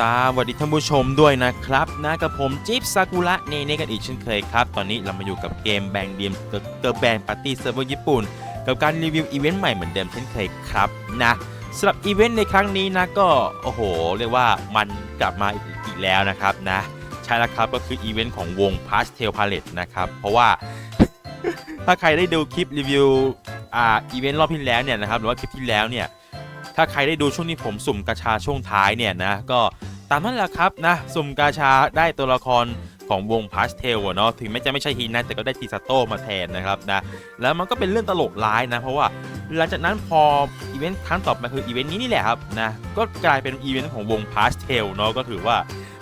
สวัสดีท่านผู้ชมด้วยนะครับนะกับผมจิ๊บซากุระเนเน่กันอีกเช่นเคยครับ ตอนนี้เรามาอยู่กับเกมแบงเดียมเกอร์แบนปาร์ตี้เซิร์ฟเวอร์ญี่ปุ่น กับการรีวิวอีเวนต์ใหม่เหมือนเดิมเช่นเคยครับนะสำหรับอีเวนต์ในครั้งนี้นะก็ โอ้โห เรียกว่ามันกลับมาอีกอีแล้วนะครับนะ ใช่แล้วครับก็คืออีเวนต์ของวง Pastel Palette นะครับ เพราะว่า ถ้าใครได้ดูคลิปรีวิวอ่าอีเวนต์รอบที่แล้วเนี่ยนะครับหรือว่าคลิปที่แล้วเนี่ยถ้าใครได้ดูช่วงที่ผมสุ่มกาชาช่วงท้ายเนี่ยนะก็ ตามนั้นแหละครับนะสุ่มกาชาได้ตัวละครของวงพาสเทลเนาะถึงแม้จะไม่ใช่ฮีนะแต่ก็ได้ติซาโต้มาแทนนะครับนะแล้วมันก็เป็นเรื่องตลกร้ายนะเพราะว่าหลังจากนั้นพออีเวนต์ครั้งต่อมาคืออีเวนต์นี้นี่แหละครับนะก็กลายเป็นอีเวนต์ของวงพาสเทลเนาะก็ถือว่า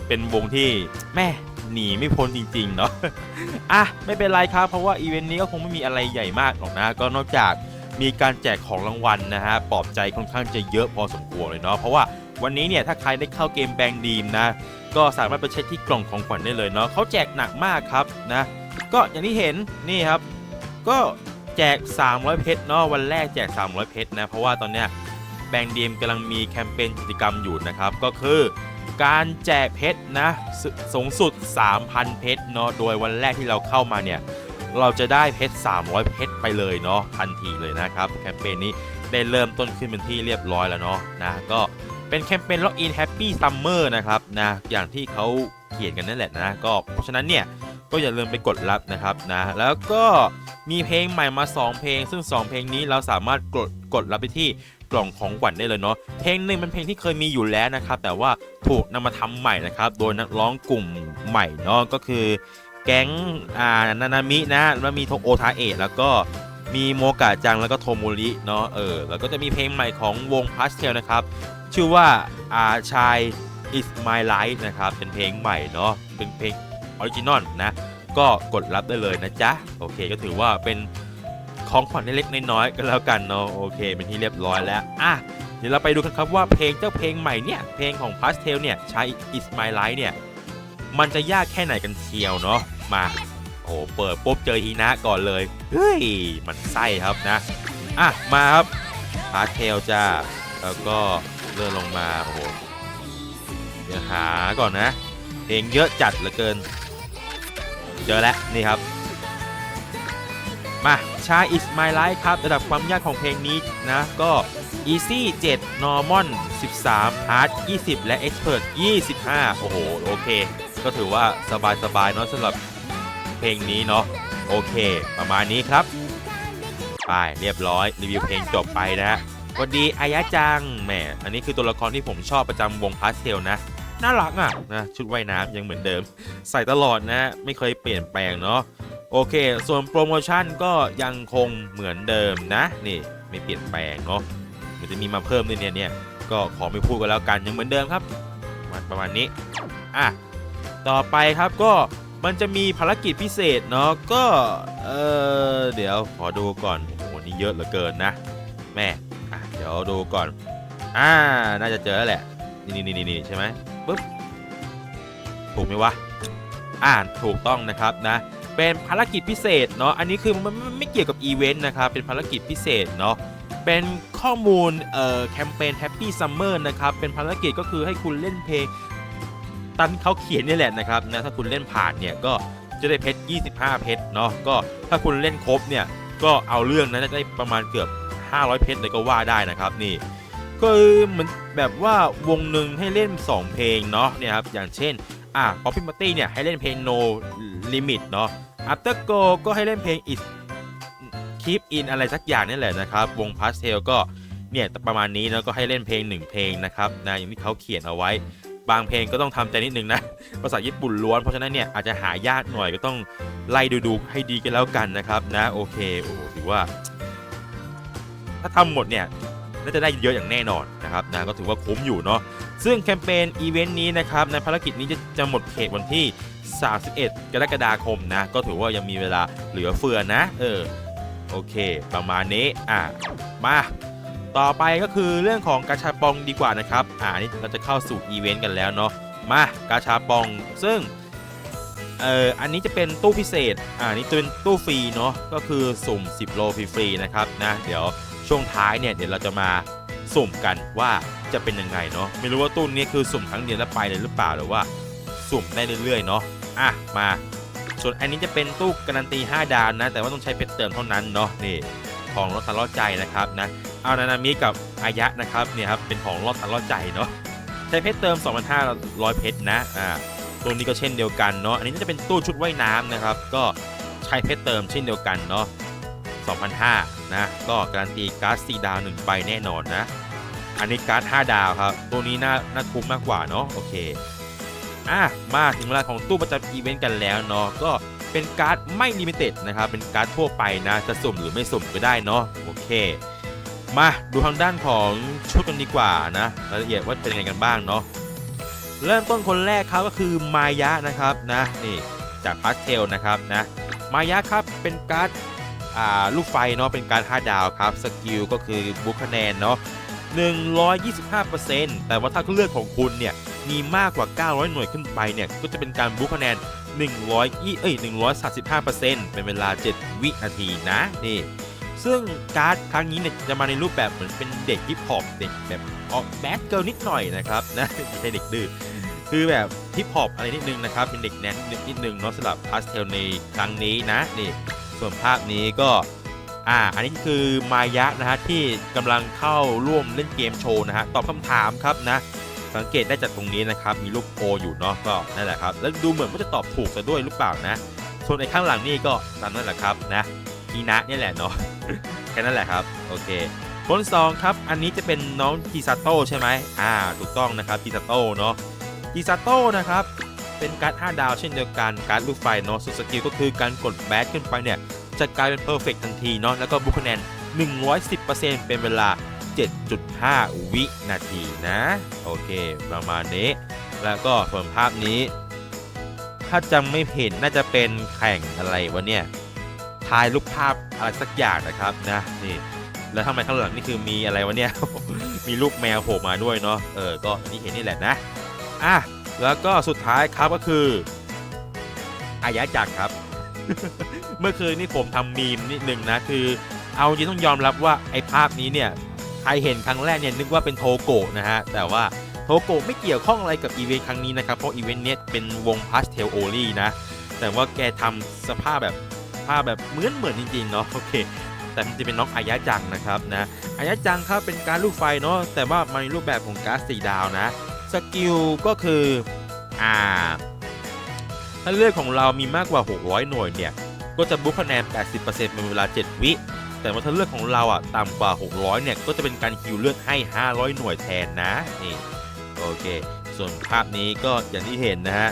เป็นวงที่แม่หนีไม่พ้นจริงๆเนาะอะไม่เป็นไรครับเพราะว่าอีเวนต์นี้ก็คงไม่มีอะไรใหญ่มากหรอกนะก็นอกจากมีการแจกของรางวัลนะฮะปลอบใจค่อนข้างจะเยอะพอสมควรเลยเนาะเพราะว่า วันนี้เนี่ยถ้าใครได้เข้าเกมแบงดีมนะ ก็สามารถไปเช็คที่กล่องของขวัญได้เลยเนาะเขาแจกหนักมากครับนะ ก็อย่างที่เห็นนี่ครับ ก็แจก 300 เพชรเนาะวันแรกแจก 300 เพชรนะ เพราะว่าตอนเนี้ยแบงดีมกำลังมีแคมเปญกิจกรรมอยู่นะครับ ก็คือการแจกเพชรนะสสูงสุด 3,000 เพชรเนาะโดยวันแรกที่เราเข้ามาเนี่ยเราจะได้เพชร 300 เพชรไปเลยเนาะทันทีเลยนะครับแคมเปญนี้ได้เริ่มต้นขึ้นเป็นที่เรียบร้อยแล้วเนาะนะก็ เป็นแคมเปญล็อกอินแฮปปี้ซัมเมอร์นะครับนะอย่างที่เขาเขียนกันนั่นแหละนะก็เพราะฉะนั้นเนี่ยก็อย่าลืมไปกดรับนะครับนะแล้วก็มีเพลงใหม่มา 2 เพลง ซึ่ง 2 เพลงนี้เราสามารถกดกดรับไปที่กล่องของขวัญได้เลยเนาะเพลงหนึ่งเป็นเพลงที่เคยมีอยู่แล้วนะครับ แต่ว่าถูกนำมาทำใหม่นะครับ โดยนักร้องกลุ่มใหม่เนาะก็คือแก๊งอ่านานามินะแล้วมีโทโอทาเอะแล้วก็มีโมกะจังแล้วก็โทโมริเนาะเออแล้วก็จะมีเพลงใหม่ของวงพาสเทลนะครับ ชื่อว่าอาชาย is my life นะครับ เป็นเพลงใหม่เนาะเป็นเพลงออริจินอลนะ ก็กดรับได้เลยนะจ๊ะ โอเคก็ถือว่าเป็นของขวัญเล็กๆน้อยๆก็แล้วกันเนาะโอเค เป็นที่เรียบร้อยแล้วอะเดี๋ยวเราไปดูกันครับว่าเพลงเจ้าเพลงใหม่เนี่ย เพลงของ Pastel เนี่ยใช้ is my life เนี่ย มันจะยากแค่ไหนกันเชียวเนาะมาโอ้เปิดปุ๊บเจอฮีนะก่อนเลย เฮ้ย มันไส้ครับนะ อะ มาครับพาร์ทเทลจ้าแล้วก็ เลื่อนลงมาโอ้โหเดี๋ยวหาก่อนนะเพลงเยอะจัดเหลือเกิน เจอแล้วนี่ครับ มาชา is my life ครับระดับความยากของเพลงนี้นะก็ easy 7 normal 13 hard 20 และ expert 25 โอ้โห โอเค ก็ถือว่าสบายๆเนาะสำหรับเพลงนี้เนาะโอเค ประมาณนี้ครับ ไปเรียบร้อย รีวิวเพลงจบไปนะฮะ วัสดีอายะจังแหมอันนี้คือตัวละครที่ผมชอบประจำวงพาสเทลนะ น่ารักอะนะชุดว่ายน้ำยังเหมือนเดิม ใส่ตลอดนะไม่เคยเปลี่ยนแปลงเนาะโอเค ส่วนโปรโมชั่นก็ยังคงเหมือนเดิมนะ นี่ไม่เปลี่ยนแปลงเนาะมันจะมีมาเพิ่มด้วยเนี่ยเนี่ยก็ขอไม่พูดกันแล้วกันยังเหมือนเดิมครับประมาณนี้อะต่อไปครับก็มันจะมีภารกิจพิเศษเนาะก็เออเดี๋ยวขอดูก่อนโอ้โหนี่เยอะเหลือเกินนะ แม่ ดี๋ยวดูก่อน อ่า น่าจะเจอแล้วแหละ นี่นี่นี่ใช่ไหมปึ๊บ ถูกไหมวะ อ่านถูกต้องนะครับนะ เป็นภารกิจพิเศษเนาะ อันนี้คือมันไม่เกี่ยวกับอีเวนต์นะครับ เป็นภารกิจพิเศษเนาะ เป็นข้อมูลเอ่อแคมเปญ Happy Summer นะครับ เป็นภารกิจก็คือให้คุณเล่นเพลงตามที่เขาเขียนนี่แหละนะครับนะ ถ้าคุณเล่นผ่านเนี่ยก็จะได้เพชร 25 เพชรเนาะ ก็ถ้าคุณเล่นครบเนี่ยก็เอาเรื่องนะจะได้ประมาณเกือบ 500 เพชรเลยก็ว่าได้นะครับนี่ก็เหมือนแบบว่าวงหนึ่งให้เล่น 2 เพลงเนาะเนี่ยครับอย่างเช่นอะ Poppy Party เนี่ยให้เล่นเพลง No Limit เนาะ After Go ก็ให้เล่นเพลง It Keep In อะไรสักอย่างนี่แหละนะครับ วง Pastel ก็เนี่ยประมาณนี้แล้วก็ให้เล่นเพลง 1 เพลงนะครับนะอย่างที่เขาเขียนเอาไว้ บางเพลงก็ต้องทำใจนิดนึงนะ ภาษาญี่ปุ่นล้วน เพราะฉะนั้นเนี่ยอาจจะหายากหน่อยก็ต้องไล่ดูๆให้ดีกันแล้วกันนะครับนะโอเคโอ้โหถือว่า ถ้าทำหมดเนี่ยน่าจะได้เยอะอย่างแน่นอนนะครับนะก็ถือว่าคุ้มอยู่เนาะซึ่งแคมเปญอีเวนต์นี้นะครับในภารกิจนี้จะจะหมดเขตวันที่ 31 กรกฎาคมนะ ก็ถือว่ายังมีเวลาเหลือเฟือนะเออโอเค ประมาณนี้อะมาต่อไปก็คือเรื่องของกาชาปองดีกว่านะครับ อ่านี่เราจะเข้าสู่อีเวนต์กันแล้วเนาะมากาชาปองซึ่งเอ่ออันนี้จะเป็นตู้พิเศษ อ่านี่จะเป็นตู้ฟรีเนาะก็คือสุ่ม 10 โลฟรีๆนะครับนะเดี๋ยว ช่วงท้ายเนี่ยเดี๋ยวเราจะมาสุ่มกันว่าจะเป็นยังไงเนาะไม่รู้ว่าตู้นี้คือสุ่มครั้งเดียวแล้วไปเลยหรือเปล่าหรือว่าสุ่มได้เรื่อยๆเนาะอะมาส่วนอันนี้จะเป็นตู้การันตี 5 ดาวนะ แต่ว่าต้องใช้เพชรเติมเท่านั้นเนาะนี่ของรถตลอดใจนะครับนะเอานานามิกับอายะนะครับเนี่ยครับเป็นของรถตลอดใจเนาะใช้เพชรเติม 2,500 เพชรนะอ่าตัวนี้ก็เช่นเดียวกันเนาะอันนี้จะเป็นตู้ชุดว่ายน้ำนะครับ ก็ใช้เพชรเติมเช่นเดียวกันเนาะ 2,500นะ ก็การันตีการ์ด4ดาว1ใบแน่นอนนะ อันนี้การ์ด5ดาวครับ ตัวนี้น่าน่าคุ้มมากกว่าเนาะโอเค อะ มาถึงเวลาของตู้ประจำอีเวนต์กันแล้วเนาะก็เป็นการ์ดไม่ลิมิเต็ดนะครับ เป็นการ์ดทั่วไปนะ จะสุ่มหรือไม่สุ่มก็ได้เนาะโอเค มาดูทางด้านของชุดกันดีกว่านะรายละเอียดว่าเป็นยังไงกันบ้างเนาะเริ่มต้นคนแรกครับก็คือมายะนะครับนะนี่จากพาสเทลนะครับนะมายะครับเป็นการ์ด ลูกไฟเนาะเป็นการ5ดาวครับสกิลก็คือบุคคะแนนเนาะ125%แต่ว่าถ้าเลือดของคุณเนี่ยมีมากกว่า 900 หน่วยขึ้นไปเนี่ยก็จะเป็นการบูคะแนน 100เอ้ย135%เป็นเวลา 7 วินาทีนะนี่ซึ่งการ์ดครั้งนี้เนี่ยจะมาในรูปแบบเหมือนเป็นเด็กฮิปฮอปเด็กแบบออกแบดเกิลนิดหน่อยนะครับนะไม่ใช่เด็กดื้อคือแบบฮิปฮอปอะไรนิดนึงนะครับเป็นเด็กแนนนิดนึงเนาะสำหรับพาสเทลในครั้งนี้นะนี่ ส่วนภาพนี้ก็อ่าอันนี้คือมายะนะฮะที่กำลังเข้าร่วมเล่นเกมโชว์นะฮะตอบคำถามครับนะสังเกตได้จากตรงนี้นะครับมีรูปโออยู่เนาะก็นั่นแหละครับแล้วดูเหมือนว่าจะตอบถูกซะด้วยหรือเปล่านะ ส่วนไอ้ข้างหลังนี่ก็ตามนั่นแหละครับนะกีนะเนี่ยแหละเนาะแค่นั้นแหละครับโอเคคนสองครับอันนี้จะเป็นน้องจิซาโต้ใช่ไหมอ่าถูกต้องนะครับจิซาโต้เนาะจิซาโต้นะครับ เป็นการ์ด5ดาวเช่นเดียวกันการ์ดลูกไฟเนาะสุดสกิลก็คือการกดแบทขึ้นไปเนี่ยจะกลายเป็นเพอร์เฟกทันทีเนาะแล้วก็บุคคะแนน 110%เป็นเวลา 7.5 วินาทีนะ โอเค ประมาณนี้ แล้วก็ส่วนภาพนี้ ถ้าจำไม่ผิดน่าจะเป็นแข่งอะไรวะเนี่ยทายรูปภาพอะไรสักอย่างนะครับนะนี่แล้วทำไมข้างหลังนี่คือมีอะไรวะเนี่ย มีรูปแมวโผล่มาด้วยเนาะเออก็นนี้เห็นนี่แหละนะอะ แล้วก็สุดท้ายครับก็คืออายะจังครับ เมื่อคืนนี่ผมทำมีมนิดหนึ่งนะคือ เอาจริงต้องยอมรับว่าไอ้ภาพนี้เนี่ยใครเห็นครั้งแรกเนี่ยนึกว่าเป็นโทโกะนะฮะแต่ว่าโทโกะไม่เกี่ยวข้องอะไรกับอีเวนต์ครั้งนี้นะครับเพราะอีเวนต์เนี้ยเป็นวงพาสเทลโอลี่นะแต่ว่าแกทำสภาพแบบภาพแบบเหมือนเหมือนจริงๆเนาะโอเคแต่มันจะเป็นน้องอายะจังนะครับนะอายะจังครับเป็นการลูกไฟเนาะแต่ว่ามันรูปแบบของการ์ดสีดาวนะ สกิลก็คืออ่าถ้าเลือดของเรามีมากกว่า 600 หน่วยเนี่ย ก็จะบุ๊คะแนน 80%เป็นเวลา 7 วิ แต่ว่าถ้าเลือดของเราอะต่ำกว่า 600 เนี่ย ก็จะเป็นการฮิวเลือดให้ 500 หน่วยแทนนะ นี่ โอเค ส่วนภาพนี้ก็อย่างที่เห็นนะฮะ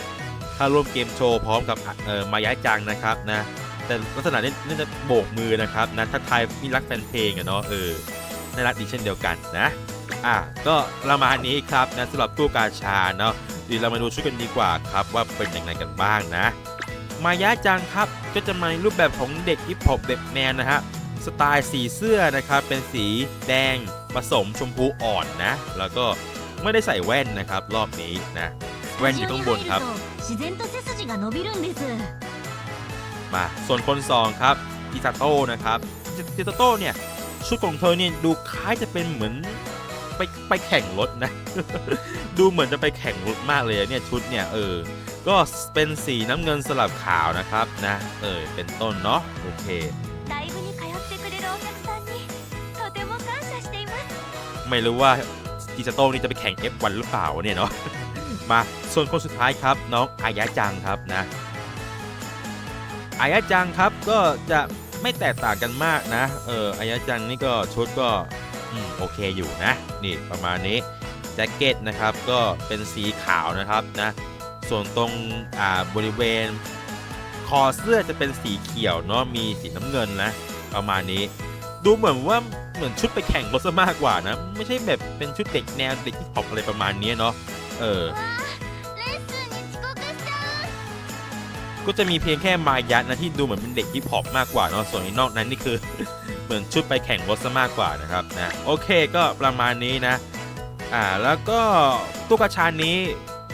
ถ้าร่วมเกมโชว์พร้อมกับเอ่อมายะจังนะครับนะ แต่ลักษณะนี้น่าจะโบกมือนะครับนะทักทายมีรักแฟนเพลงอะเนาะ เออ น่ารักดีเช่นเดียวกันนะ อะก็ประมาณนี้ครับนะสำหรับตู้กาชาเนาะดีเรามาดูชุดกันดีกว่าครับว่าเป็นอย่างไรกันบ้างนะ มายะจังครับก็จะมารูปแบบของเด็กฮิปฮอปเด็กแนวนะฮะสไตล์สีเสื้อนะครับเป็นสีแดงผสมชมพูอ่อนนะ แล้วก็ไม่ได้ใส่แว่นนะครับรอบนี้นะแว่นอยู่ข้างบนครับมาส่วนคนสองครับอิตาโต้นะครับอิตาโต้เนี่ยชุดของเธอเนี่ยดูคล้ายจะเป็นเหมือน ไปไปแข่งรถนะ ดูเหมือนจะไปแข่งรถมากเลยเนี่ยชุดเนี่ยเออ ก็เป็นสีน้ำเงินสลับขาวนะครับนะ เออเป็นต้นเนาะโอเคไม่รู้ว่าจิจโต้นี่จะไปแข่ง F1 หรือเปล่าเนี่ยเนาะมาส่วนคนสุดท้ายครับน้องอายะจังครับนะอายะจังครับก็จะไม่แตกต่างกันมากนะ เอออายะจังนี่ก็ชุดก็ โอเคอยู่นะ นี่ประมาณนี้แจ็คเก็ตนะครับก็เป็นสีขาวนะครับนะส่วนตรงอ่าบริเวณ คอเสื้อจะเป็นสีเขียวเนาะมีสีน้ำเงินนะประมาณนี้ ดูเหมือนว่าเหมือนชุดไปแข่งรถซะมากกว่านะ ไม่ใช่แบบเป็นชุดเด็กแนวเด็กที่ออกอะไรประมาณนี้เนาะเออก็จะมีเพียงแค่มายะนะที่ดูเหมือนเป็นเด็กฮิปฮอปมากกว่าเนาะส่วนนอกนั้นนี่คือ เหมือนชุดไปแข่งรถซะมากกว่านะครับนะโอเคก็ประมาณนี้นะอ่าแล้วก็ตู้กระชานนี้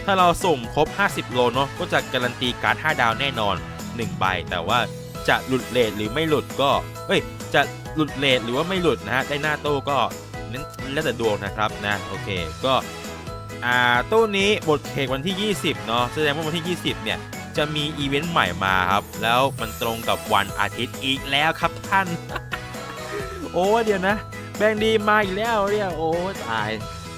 ถ้าเราส่งครบ 50 โลเนาะก็จะการันตีการ์ด5ดาวแน่นอน 1 ใบ แต่ว่าจะหลุดเลทหรือไม่หลุดก็เอ้ยจะหลุดเลทหรือว่าไม่หลุดนะฮะได้หน้าโต้ก็เน้นแล้วแต่ดวงนะครับนะโอเคก็อ่าตู้นี้บทเขกวันที่ 20 เนาะแสดงว่าวันที่ 20 เนี่ย จะมีอีเวนต์ใหม่มาครับ แล้วมันตรงกับวันอาทิตย์อีกแล้วครับท่าน โอ้เดี๋ยวนะ แบงดีมาอีกแล้วเนี่ยโอ้ตาย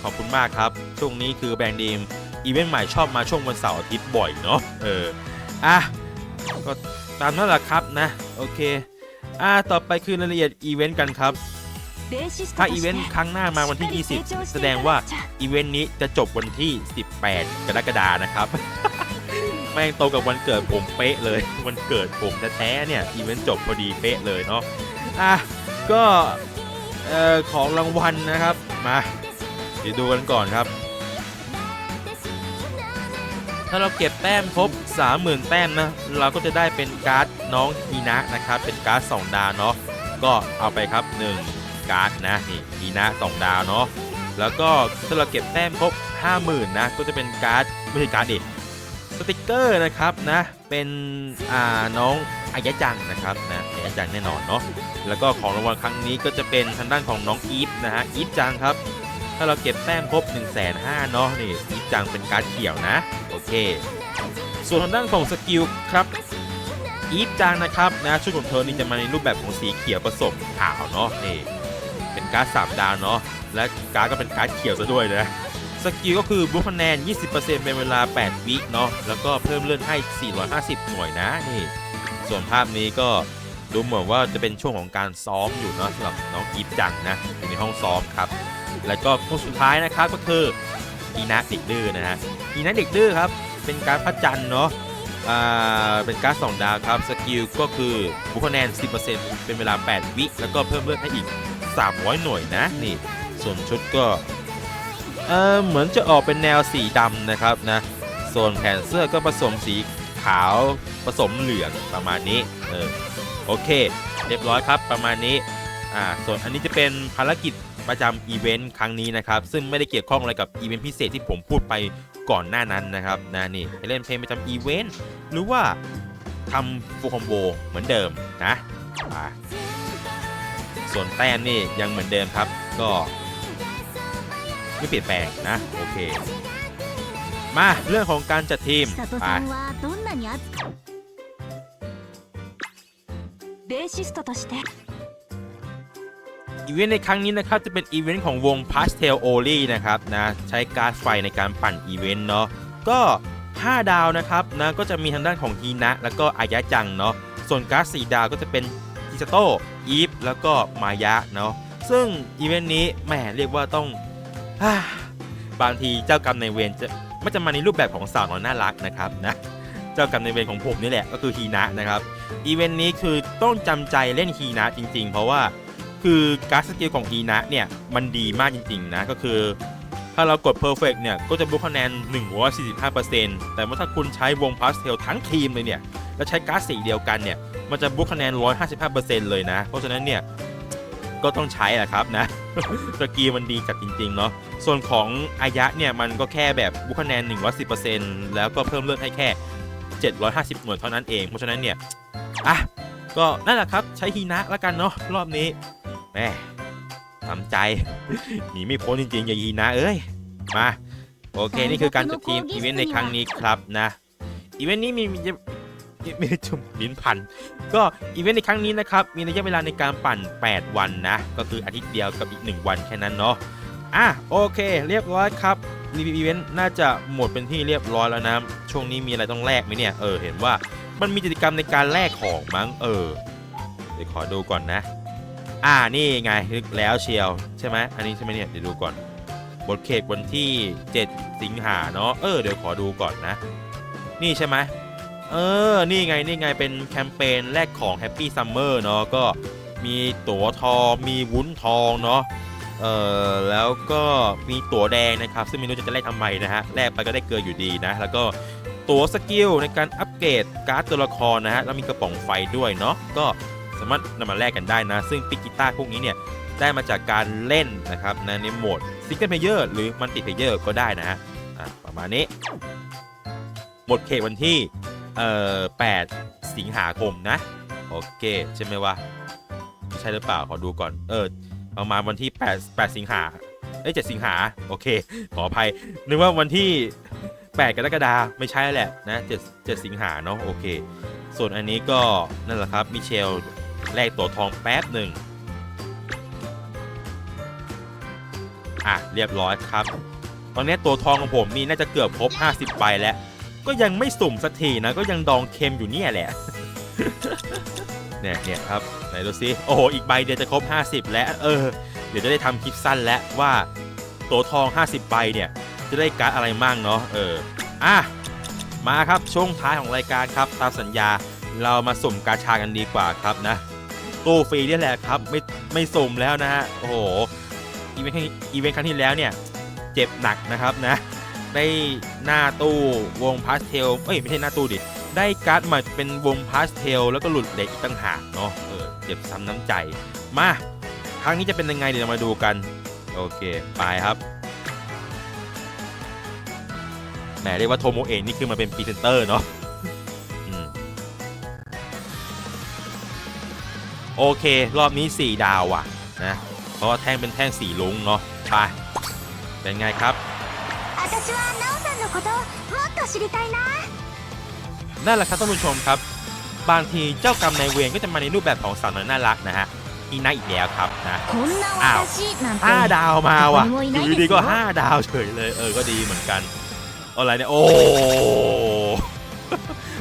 ขอบคุณมากครับ ช่วงนี้คือแบงดีมอีเวนต์ใหม่ชอบมาช่วงวันเสาร์อาทิตย์บ่อยเนาะเอออะก็ตามนั้นแหละครับนะโอเคอะต่อไปคือรายละเอียดอีเวนต์กันครับถ้าอีเวนต์ครั้งหน้ามาวันที่ 20 แสดงว่าอีเวนต์นี้จะจบวันที่ 18 กรกฎานะครับ แม่งตรงกับวันเกิดผมเป๊ะเลย วันเกิดผมแท้ๆเนี่ยอีเวนต์จบพอดีเป๊ะเลยเนาะอะ ก็ของรางวัลนะครับ มาเดี๋ยวดูกันก่อนครับ ถ้าเราเก็บแต้มครบ 30,000 แต้มนะ เราก็จะได้เป็นการ์ดน้องฮีนะนะครับ เป็นการ์ด2ดาวเนาะ ก็เอาไปครับ 1 การ์ดนะนี่ฮีนะ2ดาวเนาะ แล้วก็ถ้าเราเก็บแต้มครบ 50,000 นะ ก็จะเป็นการ์ดไม่ใช่การ์ดดิสติกเกอร์นะครับนะ เป็นอ่าน้องอายะจังนะครับนะอายะจังแน่นอนเนาะแล้วก็ของรางวัลครั้งนี้ก็จะเป็นทางด้านของน้องอีฟนะฮะอีฟจังครับ ถ้าเราเก็บแต้มครบ1 5 0 0 0 0เนาะนี่อีฟจังเป็นการ์ดเขียวนะโอเค ส่วนทางด้านของสกิลครับอีฟจังนะครับนะชุดของเธอนี่จะมาในรูปแบบของสีเขียวผสมขาวเนาะนี่เป็นการ์ดสามดาวเนาะและการ์ดก็เป็นการ์ดเขียวซะด้วยนะ สกิลก็คือบุฟคะแนน 20%เป็นเวลา 8 วิเนาะแล้วก็เพิ่มเลื่อนให้ 450 หน่วยนะนี่ ส่วนภาพนี้ก็ดูเหมือนว่าจะเป็นช่วงของการซ้อมอยู่เนาะสำหรับน้องอีฟจังนะอยู่ในห้องซ้อมครับ แล้วก็คนสุดท้ายนะครับก็คืออีนะเด็กดื้อนะฮะอีนะเด็กดื้อครับเป็นการพระจันทร์เนาะอ่าเป็นการดสองดาวครับสกิลก็คือบุคคะแนน 10%เป็นเวลา 8 วิแล้วก็เพิ่มเลือดให้อีก 300 หน่วยนะนี่ ส่วนชุดก็ เออเหมือนจะออกเป็นแนวสีดำนะครับนะส่วนแขนเสื้อก็ผสมสีขาวผสมเหลืองประมาณนี้เออโอเค เรียบร้อยครับประมาณนี้อ่าส่วนอันนี้จะเป็นภารกิจประจำอีเวนต์ครั้งนี้นะครับ ซึ่งไม่ได้เกี่ยวข้องอะไรกับอีเวนต์พิเศษที่ผมพูดไปก่อนหน้านั้นนะครับนะนี่เล่นเพลงประจำอีเวนต์หรือว่าทำฟูคอมโบเหมือนเดิมนะอ่าส่วนแต้มนี่ยังเหมือนเดิมครับ ก็ ไม่เปลี่ยนแปลงนะ โอเค มาเรื่องของการจัดทีม 千里 ไป さんはどんなに熱くベーシストとして อีเวนต์ในครั้งนี้นะครับจะเป็นอีเวนต์ของวง Pastel Only นะครับนะใช้การ์ดไฟในการปั่นอีเวนต์เนาะก็ 5 ดาวนะครับนะก็จะมีทางด้านของฮีนะ แล้วก็อายะจังเนาะส่วนการ์ด4ดาวก็จะเป็นจิซาโตอีฟแล้วก็มายะเนาะซึ่งอีเวนต์นี้แหมเรียกว่าต้อง ฮ่า บางทีเจ้ากรรมในเวรจะไม่จะมาในรูปแบบของสาวน้อยน่ารักนะครับนะเจ้ากรรมในเวรของผมนี่แหละก็คือฮีนะนะครับอีเวนต์นี้คือต้องจำใจเล่นฮีนะจริง ๆ เพราะว่าคือการ์ดสกิลของฮีนะเนี่ยมันดีมากจริง ๆ นะก็คือถ้าเรากด Perfect เนี่ย ก็จะบุกคะแนน 145%แต่ว่าถ้าคุณใช้วงพาสเทลทั้งทีมเลยเนี่ย แล้วใช้การ์ดสีเดียวกันเนี่ย มันจะบุกคะแนน 155%เลยนะ เพราะฉะนั้นเนี่ย ก็ต้องใช้แหละครับนะสกิลมันดีจัดจริงๆเนาะส่วนของอายะเนี่ยมันก็แค่แบบบุกคะแนน 110%แล้วก็เพิ่มเลือดให้แค่ 750 หน่วยเท่านั้นเอง เพราะฉะนั้นเนี่ยอะก็นั่นแหละครับใช้ฮีนะแล้วกันเนาะรอบนี้แม่ทำใจหนีไม่พ้นจริงๆอย่ายีนะเอ้ยมาโอเค นี่คือการจัดทีมอีเวนต์ในครั้งนี้ครับนะอีเวนต์นี้มี มีมีมีจุ่มลิ้นพัน ก็อีเวนต์ในครั้งนี้นะครับ มีระยะเวลาในการปั่น 8 วันนะ ก็คืออาทิตย์เดียวกับอีก 1 วันแค่นั้นเนาะอะโอเค เรียบร้อยครับรีวิวอีเวนต์น่าจะหมดเป็นที่เรียบร้อยแล้วนะ ช่วงนี้มีอะไรต้องแลกไหมเนี่ย เออ เห็นว่ามันมีกิจกรรมในการแลกของมั้ง เออ เดี๋ยวขอดูก่อนนะ อ่า นี่ไงนึกแล้วเชียวใช่ไหม อันนี้ใช่ไหมเนี่ย เดี๋ยวดูก่อน บทเขตวันที่ 7 สิงหาเนาะ เออ เดี๋ยวขอดูก่อนนะ นี่ใช่ไหม เออ นี่ไง นี่ไง เป็นแคมเปญแลกของ Happy Summer เนาะ ก็มีตั๋วทอง มีวุ้นทองเนาะ เออแล้วก็มีตั๋วแดงนะครับ ซึ่งไม่รู้จะแลกทำไมนะฮะ แลกไปก็ได้เกลืออยู่ดีนะ แล้วก็ตั๋วสกิลในการอัปเกรดการ์ดตัวละครนะฮะ แล้วมีกระป๋องไฟด้วยเนาะ ก็สามารถนำมาแลกกันได้นะ ซึ่งปิกิต้าพวกนี้เนี่ยได้มาจากการเล่นนะครับนะในโหมดซิงเกิลเพลเยอร์หรือมัลติเพลเยอร์ก็ได้นะฮะอะประมาณนี้ หมดเขตวันที่ เอ่อ8สิงหาคมนะ โอเค ใช่ไหมวะใช่หรือเปล่า ขอดูก่อน เออประมาณวันที่8 8สิงหาเอ้ย7สิงหา โอเค ขออภัย นึกว่าวันที่ 8 กรกฎาไม่ใช่แหละนะ7 7สิงหาเนาะ โอเค ส่วนอันนี้ก็นั่นแหละครับ มิเชลแลกตัวทองแป๊บหนึ่งอะ เรียบร้อยครับ ตอนนี้ตัวทองของผมนี่น่าจะเกือบครบ 50ใบแล้ว ก็ยังไม่สุ่มสักทีนะ ก็ยังดองเค็มอยู่เนี่ยแหละ เนี่ยเนี่ยครับ ไหนดูซิ โอ้โห อีกใบเดียวจะครบ 50 แล้ว เออ เดี๋ยวจะได้ทำคลิปสั้นแล้วว่าตัวทอง 50 ใบเนี่ย จะได้การ์ดอะไรมั่งเนาะ เออ อะ มาครับ ช่วงท้ายของรายการครับ ตามสัญญา เรามาสุ่มกาชากันดีกว่าครับนะตู้ฟรีนี่แหละครับ ไม่ไม่สุ่มแล้วนะฮะ โอ้โห อีเวนต์ครั้งอีเวนต์ครั้งที่แล้วเนี่ย เจ็บหนักนะครับนะ ได้หน้าตู้วงพาสเทลเอ้ยไม่ใช่หน้าตู้ดิ ได้การ์ดมาเป็นวงพาสเทลแล้วก็หลุดเหล็กอีกต่างหากเนาะเออเจ็บซ้ำน้ำใจ มาครั้งนี้จะเป็นยังไงเดี๋ยวเรามาดูกัน โอเค ไปครับแหมเรียกว่าโทโมเอะนี่คือมาเป็นพรีเซนเตอร์เนาะโอเค รอบนี้ 4 ดาวว่ะนะเพราะว่าแท่งเป็นแท่งสีลุงเนาะไปเป็นไงครับ 私はナオさんのことをもっと知りたいな นั่นแหละครับท่านผู้ชมครับ บางทีเจ้ากรรมนายเวรก็จะมาในรูปแบบของสาวน้อยน่ารักนะฮะอีน่าอีกแล้วครับนะ こんなอ้าว 私なんて ห้าดาวมาว่ะ どこにもい อ ない ยู่ です ดี よ ๆก็ห้าดาวเฉยเลย เออ ก็ดีเหมือนกัน อะไรเนี่ย โอ้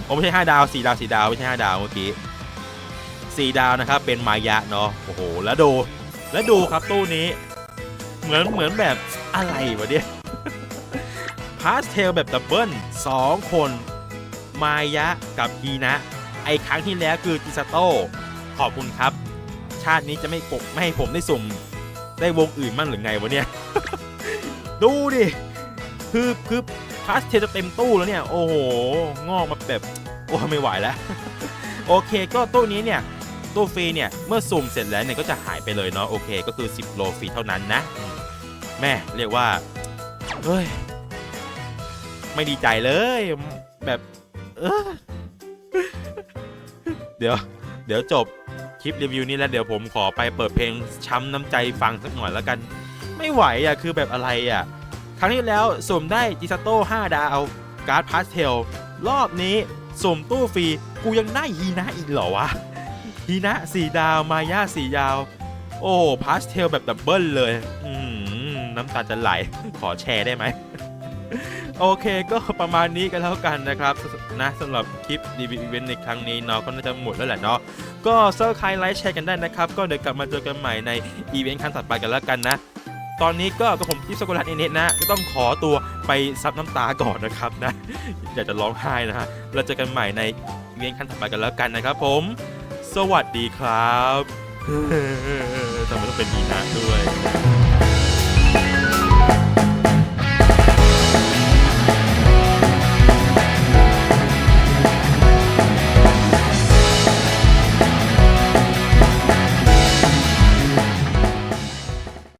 โอ้ไม่ใช่ห้าดาวสี่ดาวสี่ดาวไม่ใช่ห้าดาวเมื่อกี้สี่ดาวนะครับ เป็นมายะเนาะ โอ้โห แล้วดู แล้วดูครับตู้นี้ เหมือนเหมือนแบบอะไรวะเนี่ย พาสเทลแบบดับเบิลสองคน มายะกับฮีนะ ไอครั้งที่แล้วคือจิซาโต้ขอบคุณครับ ชาตินี้จะไม่ปกไม่ให้ผมได้สุ่ม ได้วงอื่นมั่งหรือไงวะเนี่ย ดูดิ คือคือพาสเทลจะเต็มตู้แล้วเนี่ย โอ้โห งอกมาแบบ โอ้ไม่ไหวแล้ว โอเคก็ตู้นี้เนี่ยตู้ฟรีเนี่ย เมื่อสุ่มเสร็จแล้วเนี่ย ก็จะหายไปเลยเนาะโอเค ก็คือ 10 โลฟรีเท่านั้นนะ แม่เรียกว่า เฮ้ย ไม่ดีใจเลย แบบเออเดี๋ยว เดี๋ยวจบคลิปรีวิวนี้แล้วเดี๋ยวผมขอไปเปิดเพลงช้ำน้ำใจฟังสักหน่อยแล้วกัน ไม่ไหวอะคือแบบอะไรอะ ครั้งที่แล้วสุ่มได้จิซาโต้5ดาว การ์ดพาสเทล รอบนี้สุ่มตู้ฟรี กูยังได้ฮีนะอีกเหรอวะฮีนะ4ดาว มายา4ดาว โอ้พาสเทลแบบดับเบิลเลย อืมน้ำตาจะไหล ขอแชร์ได้ไหม โอเคก็ประมาณนี้กันแล้วกันนะครับนะสำหรับคลิปรีวิวอีเวนต์ในครั้งนี้เนาะก็น่าจะหมดแล้วแหละเนาะก็เซอร์ใครไลค์แชร์กันได้นะครับ ก็เดี๋ยวกลับมาเจอกันใหม่ในอีเวนต์ครั้งถัดไปกันแล้วกันนะ ตอนนี้ก็กับผมที่สกุลัตเอเนตนะ ก็ต้องขอตัวไปซับน้ำตาก่อนนะครับนะ อยากจะร้องไห้นะฮะเราเจอกันใหม่ในอีเวนต์ครั้งถัดไปกันแล้วกันนะครับผม สวัสดีครับทำไม่ต้องเป็นอีนะด้วย